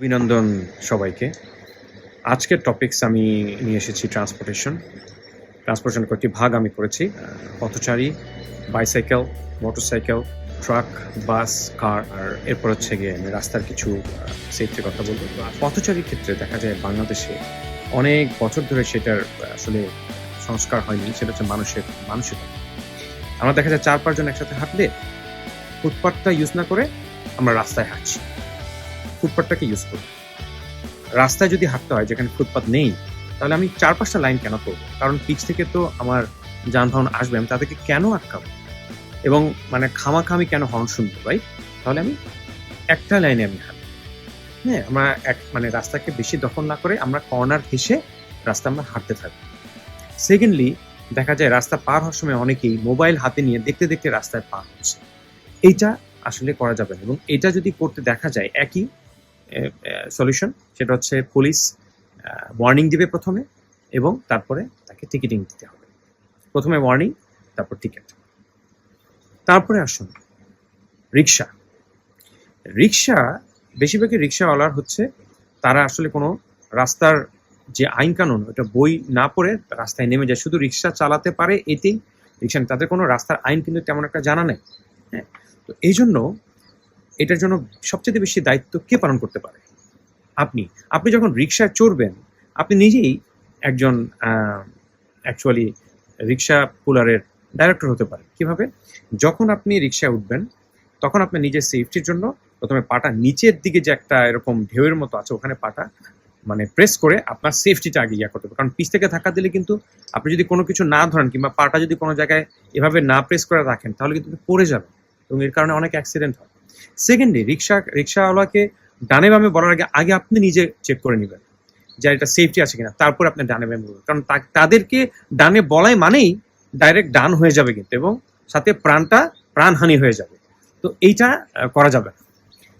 অভিনন্দন সবাইকে। আজকের টপিকস আমি নিয়ে এসেছি ট্রান্সপোর্টেশন ট্রান্সপোর্টেশনের কয়েকটি ভাগ আমি করেছি। পথচারী bicycle motorcycle truck bus car আর এরপর হচ্ছে গিয়ে আমি রাস্তার কিছু সেফটির কথা বলব। পথচারীর ক্ষেত্রে দেখা যায় বাংলাদেশে অনেক বছর ধরে সেটার আসলে সংস্কার হয়নি, সেটা হচ্ছে মানুষের মানসিকতা আমরা দেখা যায় চার পাঁচজন একসাথে হাঁটলে ফুটপাথটা ইউজ না করে আমরা রাস্তায় হাঁটছি। ফুটপাথটাকে ইউজ করি। রাস্তায় যদি হাঁটতে হয়, যেখানে ফুটপাথ নেই, তাহলে আমি চার পাঁচটা লাইন কেন করব? কারণ পিচ থেকে তো আমার যানবাহন আসবে, আমি তাদেরকে কেন আটকাবো? এবং মানে খামাখা আমি কেন হর্ন শুনব রাইট তাহলে আমি একটা লাইনে আমি হাঁটবো। হ্যাঁ আমরা এক মানে রাস্তাকে বেশি দখল না করে আমরা কর্নার ঘেসে রাস্তা আমরা হাঁটতে থাকব সেকেন্ডলি দেখা যায় রাস্তা পার হওয়ার সময় অনেকেই মোবাইল হাতে নিয়ে দেখতে দেখতে রাস্তায় পার হচ্ছে এইটা আসলে করা যাবে না এবং এটা যদি করতে দেখা যায় একই সলিউশন সেটা হচ্ছে পুলিশ ওয়ার্নিং দিবে প্রথমে এবং তারপরে তাকে টিকিটিং দিতে হবে। প্রথমে ওয়ার্নিং তারপর টিকিট তারপরে আসুন রিক্সা রিক্সা বেশিরভাগই রিক্সাওয়ালার হচ্ছে, তারা আসলে কোনো রাস্তার যে আইন কানুন ওটা বই না পড়ে রাস্তায় নেমে যায়। শুধু রিক্সা চালাতে পারে এতেই রিক্সা তাদের কোনো রাস্তার আইন কিন্তু তেমন একটা জানা নেই। হ্যাঁ? তো এই জন্য এটার জন্য সবচেয়ে বেশি দায়িত্ব কে পালন করতে পারে? আপনি আপনি যখন রিক্সায় চড়বেন, আপনি নিজেই একজন অ্যাকচুয়ালি রিক্সা পুলারের ডাইরেক্টর হতে পারেন। কীভাবে? যখন আপনি রিক্সায় উঠবেন, তখন আপনি নিজের সেফটির জন্য প্রথমে পাটা নিচের দিকে যে একটা এরকম ঢেউয়ের মতো আছে, ওখানে পাটা মানে প্রেস করে আপনার সেফটিটা আগে ইয়া করতে হবে। কারণ পিস থেকে ধাক্কা দিলে কিন্তু আপনি যদি কোনো কিছু না ধরেন কিংবা পাটা যদি কোনো জায়গায় এভাবে না প্রেস করে রাখেন, তাহলে কিন্তু পড়ে যাবেন এবং এর কারণে অনেক অ্যাক্সিডেন্ট হয়। সেকেন্ডলি রিক্সা রিক্সাওয়ালাকে ডানে বামে বলার আগে আগে আপনি নিজে চেক করে নেবেন যে এটা সেফটি আছে কিনা। তারপর আপনি ডানে বামে বলবেন। কারণ তাদেরকে ডানে বলাই মানেই ডাইরেক্ট ডান হয়ে যাবে কিন্তু এবং সাথে প্রাণটা প্রাণহানি হয়ে যাবে। তো এইটা করা যাবে না।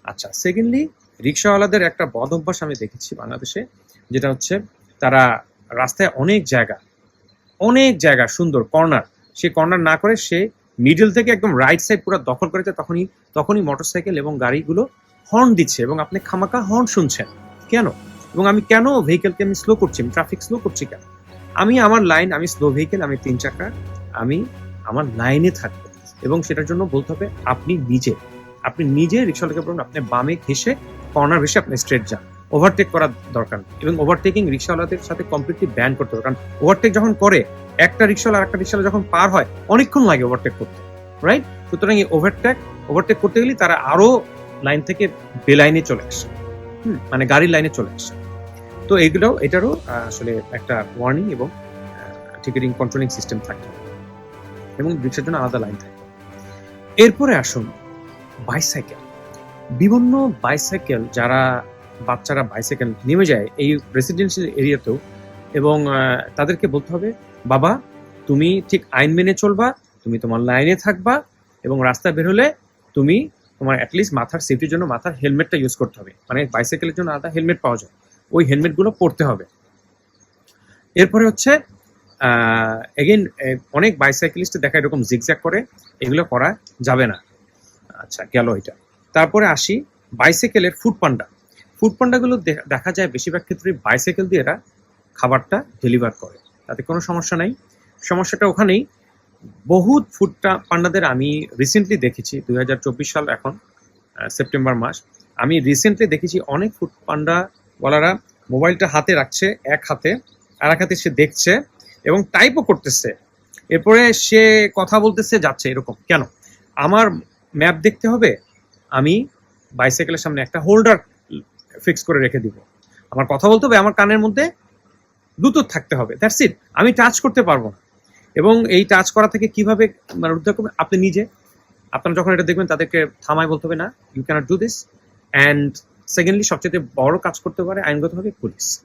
আচ্ছা সেকেন্ডলি রিক্সাওয়ালাদের একটা বদ অভ্যাস আমি দেখেছি বাংলাদেশে, যেটা হচ্ছে তারা রাস্তায় অনেক জায়গা অনেক জায়গা সুন্দর, কর্নার। সে কর্নার না করে সে মিডল থেকে একদম রাইট সাইড পুরো দখল করেছে, তখনই তখনই মোটরসাইকেল এবং গাড়িগুলো হর্ন দিচ্ছে এবং আপনি খামাকা হর্ন শুনছেন। কেন? এবং আমি কেন ভেহিকেলকে আমি স্লো করছি? আমি ট্রাফিক স্লো করছি কেন? আমি আমার লাইন আমি স্লো ভেহিকেল আমি তিন চাকা, আমি আমার লাইনে থাকব। এবং সেটার জন্য বলতে হবে, আপনি নিজে আপনি নিজে রিক্সাওয়ালাকে বলুন, আপনি বামে ঘেসে কর্নার ঘেসে আপনি স্ট্রেট যান। ওভারটেক করার দরকার এবং ওভারটেকিং রিক্সাওয়ালাদের সাথে কমপ্লিটলি ব্যান করতে হবে। কারণ ওভারটেক যখন করে একটা রিক্সাওয়ালা আর একটা রিক্সাওয়ালা যখন পার হয়, অনেকক্ষণ লাগে ওভারটেক করতে রাইট সুতরাং এই ওভারটেক ওভারটেক করতে গেলে তারা আরও লাইন থেকে বেলাইনে চলে আসে। মানে গাড়ির লাইনে চলে আসে। তো এইগুলো, এটারও আসলে একটা ওয়ার্নিং এবং টিকিটিং কন্ট্রোলিং সিস্টেম থাকে। এবং রিক্সার জন্য আলাদা লাইন থাকে। এরপরে আসুন বাইসাইকেল বিভিন্ন বাইসাইকেল যারা বাচ্চারা বাইসাইকেল নেমে যায় এই রেসিডেন্সিয়াল এরিয়াতেও এবং তাদেরকে বলতে হবে বাবা, তুমি ঠিক আইন মেনে চলবা, তুমি তোমার লাইনে থাকবা এবং রাস্তা বের হলে তুমি তোমার অ্যাটলিস্ট মাথার সেফটির জন্য মাথার হেলমেটটা ইউজ করতে হবে। মানে বাইসাইকেলের জন্য আলাদা হেলমেট পাওয়া যায়। ওই হেলমেটগুলো পরতে হবে। এরপরে হচ্ছে এগেন অনেক বাইসাইকেলিস্ট দেখা এরকম জিগজ্যাগ করে, এগুলো করা যাবে না। আচ্ছা গেল এটা। তারপরে আসি বাইসাইকেলের ফুড পান্ডা ফুড পান্ডাগুলো দেখা যায় বেশিরভাগ ক্ষেত্রে বাইসাইকেল দিয়ে এরা খাবারটা ডেলিভার করে। তাতে কোনো সমস্যা নাই। সমস্যাটা ওখানেই। বহুত ফুড পান্ডাদের আমি রিসেন্টলি দেখেছি, দুই হাজার চব্বিশ সাল এখন সেপ্টেম্বর মাস। আমি রিসেন্টলি দেখেছি অনেক ফুড পান্ডা বলারা মোবাইলটা হাতে রাখছে, এক হাতে, আর এক হাতে সে দেখছে এবং টাইপও করতেছে। এরপরে সে কথা বলতেছে, যাচ্ছে এরকম। কেন? আমার ম্যাপ দেখতে হবে, আমি বাইসাইকেলের সামনে একটা হোল্ডার ফিক্স করে রেখে দিব। আমার কথা বলতে হবে আমার কানের মধ্যে ব্লুটুথ থাকতে হবে। দ্যাটস ইট আমি টাচ করতে পারব না। এবং এই টাচ করা থেকে কীভাবে মানে উদ্ধার করবেন? আপনি নিজে। আপনারা যখন এটা দেখবেন, তাদেরকে থামায় বলতে হবে না you cannot do this and secondly সবচেয়ে বড় কাজ করতে পারে আইনগতভাবে পুলিশ।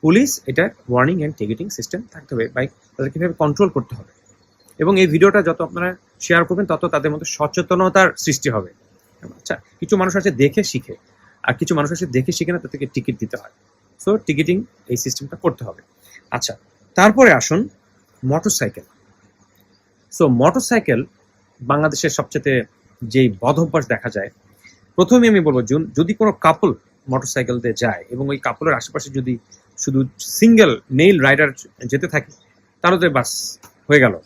পুলিশ এটা ওয়ার্নিং অ্যান্ড টিকিটিং সিস্টেম থাকতে হবে। বাইক তাদের কীভাবে কন্ট্রোল করতে হবে। এবং এই ভিডিওটা যত আপনারা শেয়ার করবেন, তত তাদের মধ্যে সচেতনতার সৃষ্টি হবে। আচ্ছা কিছু মানুষ আছে দেখে শিখে। আর কিছু মানুষ আছে দেখে শিখে না, তাদেরকে টিকিট দিতে হয়। সো টিকিটিং এই সিস্টেমটা করতে হবে। আচ্ছা তারপরে আসুন মোটরসাইকেল সো মোটরসাইকেল বাংলাদেশের সবচেয়ে যেই বদ অভ্যাস দেখা যায় প্রথমে আমি বলব জন- যদি কোনো কাপল মোটরসাইকেল দিয়ে যায় এবং ওই কাপলের আশেপাশে যদি শুধু সিঙ্গেল মেল রাইডার যেতে থাকে, তাহলে তো বাস হয়ে গেল।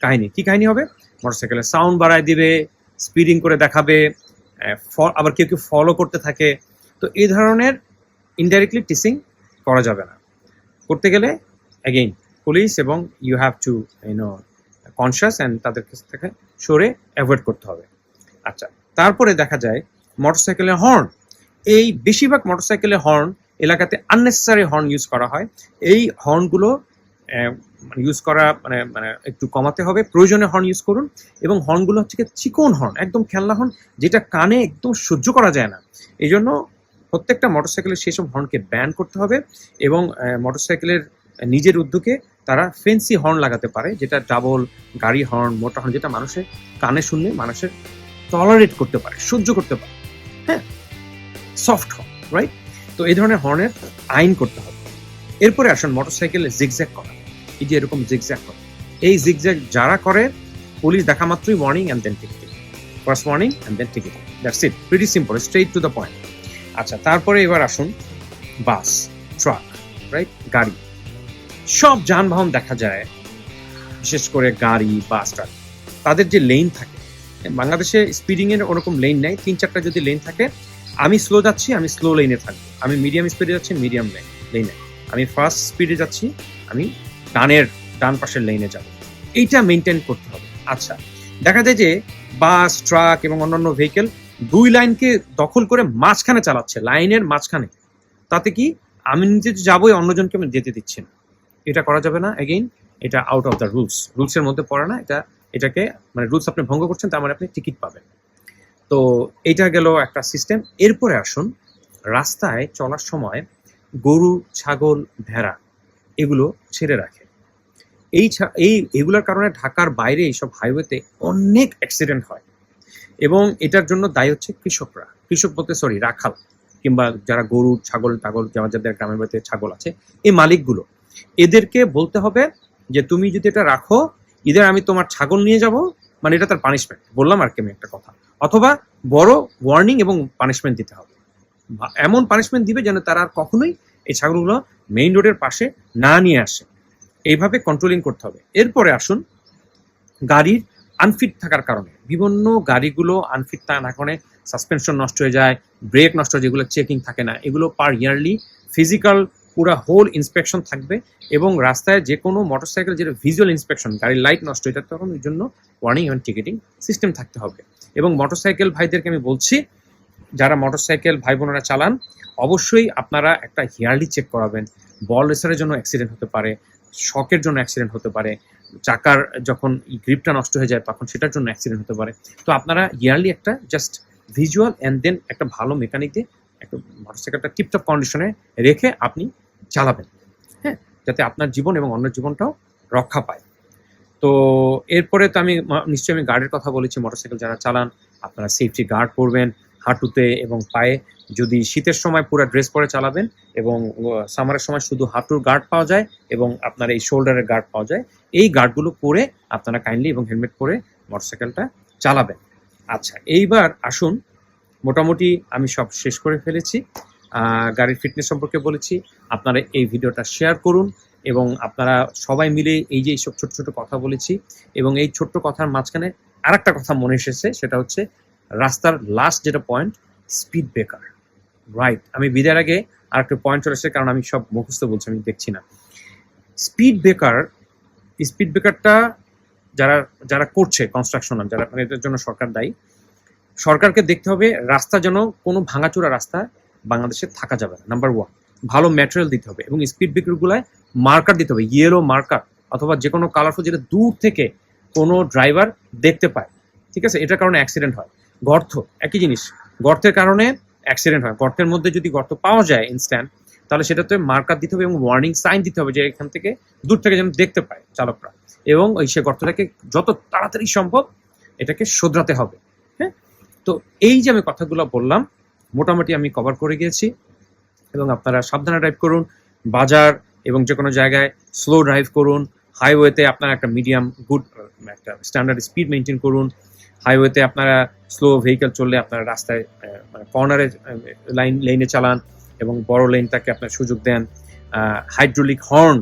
কাহিনী, কি কাহিনী হবে? মোটরসাইকেলের সাউন্ড বাড়ায় দিবে স্পিডিং করে দেখাবে আবার কেউ কেউ ফলো করতে থাকে। তো এই ধরনের ইনডাইরেক্টলি টিচিং করা যাবে না। করতে গেলে অ্যাগেইন পুলিশ এবং you have to you know conscious and তাদের কাছ থেকে সরে অ্যাভয়েড করতে হবে। আচ্ছা তারপরে দেখা যায় মোটরসাইকেলের হর্ন এই বেশিরভাগ মোটরসাইকেলের হর্ন এলাকাতে আননেসেসারি হর্ন ইউজ করা হয়। এই হর্নগুলো ইউজ করা মানে মানে একটু কমাতে হবে। প্রয়োজনে হর্ন ইউজ করুন এবং হর্নগুলো হচ্ছে চিকন হর্ন একদম খেলনা হর্ন যেটা কানে একদম সহ্য করা যায় না। এই জন্য প্রত্যেকটা মোটরসাইকেলের সেসব হর্নকে ব্যান করতে হবে এবং মোটরসাইকেলের নিজের উদ্যোগে তারা ফেন্সি হর্ন লাগাতে পারে, যেটা ডাবল গাড়ি হর্ন মোটর হর্ন যেটা মানুষের কানে শুনলে মানুষের টলারেট করতে পারে, সহ্য করতে পারে। হ্যাঁ? সফট হর্ন রাইট তো এই ধরনের হর্নের আইন করতে হবে। এরপরে আসুন মোটরসাইকেলে জিগজ্যাগ করা। এই যে এরকম জিগজ্যাগ করা। এই জিগজ্যাগ যারা করে পুলিশ দেখা মাত্রই warning and then ticketing first warning and then ticketing that's it pretty simple straight to the point আচ্ছা তারপরে এবার আসুন বাস, ট্রাক রাইট গাড়ি। সব যানবাহন দেখা যায়, বিশেষ করে গাড়ি, বাস, ট্রাক। তাদের যে লেন থাকে বাংলাদেশে স্পিডিং এর ওরকম লেন নেই। তিন চারটা যদি লেন থাকে, আমি স্লো যাচ্ছি, আমি স্লো লেনে থাকব। আমি মিডিয়াম স্পিডে যাচ্ছি মিডিয়াম লেন লেনে আমি ফার্স্ট স্পিডে যাচ্ছি, আমি ডানের, ডান পাশের লেনে যাব। এইটা মেনটেন করতে হবে। আচ্ছা দেখা যায় যে বাস, ট্রাক এবং অন্যান্য ভেহিকেল দুই লাইনকে দখল করে মাঝখানে চালাচ্ছে, লাইনের মাঝখানে। তাতে কি আমি নিজে যাবোই, অন্যজনকে আমি যেতে দিচ্ছি না। এটা করা যাবে না এগেইন এটা আউট অফ দ্য রুলস রুলসের মধ্যে পড়ে না, এটা, এটাকে মানে রুলস আপনি ভঙ্গ করছেন, তার মানে আপনি টিকিট পাবেন। তো এটা গেল একটা সিস্টেম এরপরে আসুন, রাস্তায় চলার সময় গরু, ছাগল, ভেড়া, এগুলো ছেড়ে রাখে। এই এই, এগুলোর কারণে ঢাকার বাইরে এইসব হাইওয়েতে অনেক অ্যাক্সিডেন্ট হয়। এবং এটার জন্য দায়ী হচ্ছে কৃষকরা। কৃষক বলতে সরি রাখাল, কিংবা যারা গরু, ছাগল টাগল যারা যাদের গ্রামের বাড়িতে ছাগল আছে, এই মালিকগুলো। এদেরকে বলতে হবে যে, তুমি যদি এটা রাখো ইদের আমি তোমার ছাগল নিয়ে যাব মানে এটা তার পানিশমেন্ট বললাম আর কি আমি একটা কথা। অথবা বড় ওয়ার্নিং এবং পানিশমেন্ট দিতে হবে। এমন পানিশমেন্ট দিবে যেন তারা আর কখনোই এই ছাগলগুলো মেইন রোডের পাশে না নিয়ে আসে। এইভাবে কন্ট্রোলিং করতে হবে। এরপরে আসুন, গাড়ির আনফিট থাকার কারণে। বিভিন্ন গাড়িগুলো আনফিট থাকার কারণে সাসপেনশন নষ্ট হয়ে যায় ব্রেক নষ্ট হয়ে যেগুলো চেকিং থাকে না। এগুলো পার ইয়ারলি ফিজিক্যাল পুরো হোল ইন্সপেকশন থাকবে এবং রাস্তায় যে কোনো মোটরসাইকেল যেটা ভিজুয়াল ইন্সপেকশন গাড়ির লাইট নষ্ট হয়ে যায়, তখন ওই জন্য ওয়ার্নিং এবং টিকিটিং সিস্টেম থাকতে হবে। এবং মোটরসাইকেল ভাইদেরকে আমি বলছি, যারা মোটরসাইকেল ভাই বোনেরা চালান, অবশ্যই আপনারা একটা হিয়ারলি চেক করাবেন। বল রেসারের জন্য অ্যাক্সিডেন্ট হতে পারে শকের জন্য অ্যাক্সিডেন্ট হতে পারে চাকার যখন গ্রিপটা নষ্ট হয়ে যায়, তখন সেটার জন্য অ্যাক্সিডেন্ট হতে পারে। তো আপনারা ইয়ারলি একটা জাস্ট ভিজুয়াল অ্যান্ড দেন একটা ভালো মেকানিক দিয়ে একটা মোটরসাইকেলটা টিপটপ কন্ডিশনে রেখে আপনি চালাবেন হ্যাঁ? যাতে আপনার জীবন এবং অন্য জীবনটাও রক্ষা পায়। তো এরপরে তো আমি, নিশ্চয়ই আমি গার্ডের কথা বলেছি মোটরসাইকেল যারা চালান, আপনারা সেফটি গার্ড পরবেন। হাঁটুতে এবং পায়ে যদি শীতের সময় পুরো ড্রেস পরে চালাবেন এবং সামারের সময় শুধু হাঁটুর গার্ড পাওয়া যায় এবং আপনার এই শোল্ডারের গার্ড পাওয়া যায়, এই গার্ডগুলো পরে আপনারা কাইন্ডলি এবং হেলমেট পরে মোটরসাইকেলটা চালাবেন। আচ্ছা এইবার আসুন, মোটামুটি আমি সব শেষ করে ফেলেছি। গাড়ির ফিটনেস সম্পর্কে বলেছি, আপনারা এই ভিডিওটা শেয়ার করুন এবং আপনারা সবাই মিলে এই যে এইসব ছোট ছোট কথা বলেছি এবং এই ছোট্ট কথার মাঝখানে আরেকটা কথা মনে এসেছে, সেটা হচ্ছে রাস্তার লাস্ট যেটা পয়েন্ট স্পিড ব্রেকার রাইট আমি বিদায়ের আগে আরেকটা পয়েন্ট চলে এসেছে, কারণ আমি সব মুখস্থ বলছি, আমি দেখছি না। স্পিড ব্রেকার স্পিড ব্রেকারটা যারা যারা করছে কনস্ট্রাকশন যারা মানে এটার জন্য সরকার দায়ী, সরকারকে দেখতে হবে রাস্তা যেন কোনো ভাঙাচোরা রাস্তা বাংলাদেশে থাকা যাবে না। নাম্বার ওয়ান ভালো ম্যাটেরিয়াল দিতে হবে এবং স্পিড ব্রেকারগুলায় মার্কার দিতে হবে ইয়েলো মার্কার অথবা যে কোনো কালারফুল যেটা দূর থেকে কোনো ড্রাইভার দেখতে পায়। ঠিক আছে? এটার কারণে অ্যাক্সিডেন্ট হয়। গর্ত, একই জিনিস। গর্তের কারণে অ্যাক্সিডেন্ট হয়। গর্তের মধ্যে যদি গর্ত পাওয়া যায় ইনস্ট্যান্ট তাহলে সেটাতে মার্কার দিতে হবে এবং ওয়ার্নিং সাইন দিতে হবে যে এখান থেকে দূর থেকে যেন দেখতে পায় চালকরা। এবং ওই সে গর্তটাকে যত তাড়াতাড়ি সম্ভব এটাকে শোধরাতে হবে। হ্যাঁ? তো এই যে আমি কথাগুলো বললাম, মোটামুটি আমি কভার করে গিয়েছি এবং আপনারা সাবধানে ড্রাইভ করুন, বাজার এবং যে কোনো জায়গায় স্লো ড্রাইভ করুন হাইওয়েতে আপনারা একটা মিডিয়াম, গুড, একটা স্ট্যান্ডার্ড স্পিড মেনটেন করুন। হাইওয়েতে আপনারা স্লো ভেহিকেল চললে আপনারা রাস্তায় মানে কর্নারে লাইন লেনে চালান এবং বড় লেনটাকে আপনার সুযোগ দেন। হাইড্রোলিক হর্ন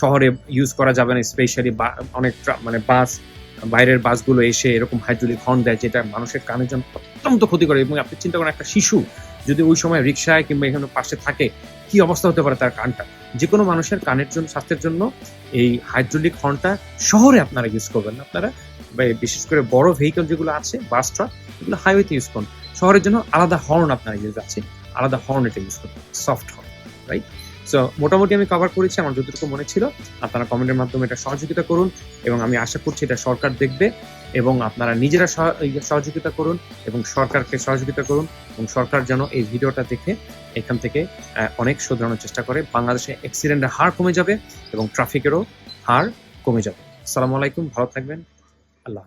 শহরে ইউজ করা যাবে না, স্পেশালি অনেক মানে বাস, বাইরের বাসগুলো এসে এরকম হাইড্রোলিক হর্ন দেয়, যেটা মানুষের কানের জন্য অত্যন্ত ক্ষতি করে এবং আপনি চিন্তা করেন, একটা শিশু যদি ওই সময় রিক্সায় কিংবা এখানে পাশে থাকে, কি অবস্থা হতে পারে তার কানটা? যে কোনো মানুষের কানের জন্য, স্বাস্থ্যের জন্য এই হাইড্রোলিক হর্নটা শহরে আপনারা ইউজ করবেন আপনারা বিশেষ করে বড় ভেহিকল যেগুলো আছে বাস ট্রাক এগুলো হাইওয়েতে ইউজ করুন। শহরের জন্য আলাদা হর্ন আপনারা ইউজ আছে আলাদা হর্ন এটা ইউজ করবেন সফট হর্ন রাইট সো মোটামুটি আমি কভার করেছি, আমার যতটুকু মনে ছিল। আপনারা কমেন্টের মাধ্যমে এটা সহযোগিতা করুন এবং আমি আশা করছি এটা সরকার দেখবে এবং আপনারা নিজেরা সহ- সহযোগিতা করুন এবং সরকারকে সহযোগিতা করুন এবং সরকার যেন এই ভিডিওটা দেখে এখান থেকে অনেক শোধরানোর চেষ্টা করে। বাংলাদেশে অ্যাক্সিডেন্টের হার কমে যাবে এবং ট্রাফিকেরও হার কমে যাবে। আসসালামু আলাইকুম, ভালো থাকবেন। আল্লাহ।